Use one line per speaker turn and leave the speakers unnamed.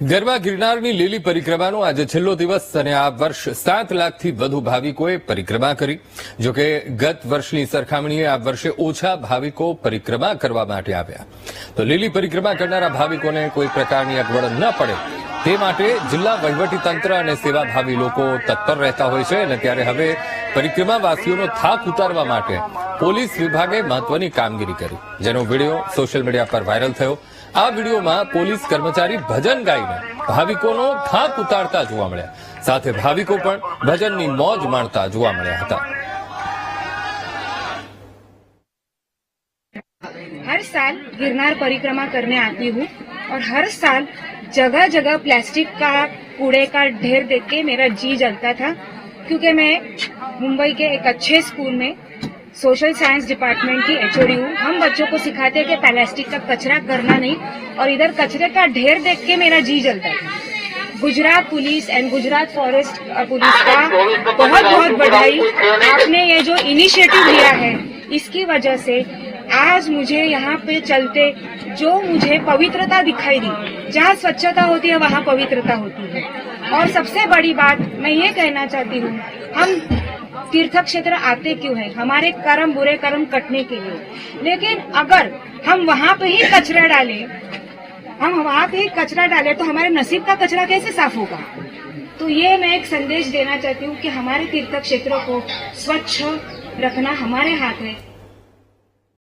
ગરબા ગિરનારની લીલી પરિક્રમાનો આજે છેલ્લો દિવસ અને આ વર્ષ સાત લાખથી વધુ ભાવિકોએ પરિક્રમા કરી. જોકે ગત વર્ષની સરખામણીએ આ વર્ષે ઓછા ભાવિકો પરિક્રમા કરવા માટે આવ્યા. તો લીલી પરિક્રમા કરનારા ભાવિકોને કોઈ પ્રકારની અગવડ ન પડે. તે માટે જિલ્લા વહીવટીતંત્ર અને સેવાભાવી લોકો તત્પર રહેતા હોય છે અને ત્યારે હવે પરિક્રમાવાસીઓનો થાક ઉતારવા માટે પોલીસ વિભાગે મહત્વની કામગીરી કરી જેનો વિડીયો સોશિયલ મીડિયા પર વાયરલ થયો આ વિડીયોમાં પોલીસ કર્મચારી ભજન ગાઈને ભાવિકોનો થાક ઉતારતા જોવા મળ્યા સાથે ભાવિકો પણ ભજનની મોજ માણતા જોવા મળ્યા હતા
हर साल गिरनार परिक्रमा करने आती हूँ और हर साल जगह जगह प्लास्टिक का कूड़े का ढेर देख के मेरा जी जलता था क्योंकि मैं मुंबई के एक अच्छे स्कूल में सोशल साइंस डिपार्टमेंट की एचओडी हूँ। हम बच्चों को सिखाते हैं कि प्लास्टिक का कचरा करना नहीं और इधर कचरे का ढेर देख के मेरा जी जलता था Gujarat police and Gujarat forest police का बहुत बहुत बधाई। आपने ये जो इनिशिएटिव लिया है, इसकी वजह से आज मुझे यहाँ पे चलते जो मुझे पवित्रता दिखाई दी, जहाँ स्वच्छता होती है, वहाँ पवित्रता होती है। और सबसे बड़ी बात मैं ये कहना चाहती हूँ, हम तीर्थ क्षेत्र आते क्यों हैं? हमारे कर्म, बुरे कर्म कटने के लिए। लेकिन अगर हम वहाँ पे ही कचरा डालें, हम वहाँ पे ही कचरा डालें तो हमारे नसीब का कचरा कैसे साफ़ होगा? तो ये मैं एक संदेश देना चाहती हूँ कि हमारे तीर्थ क्षेत्रों को स्वच्छ रखना हमारे हाथ है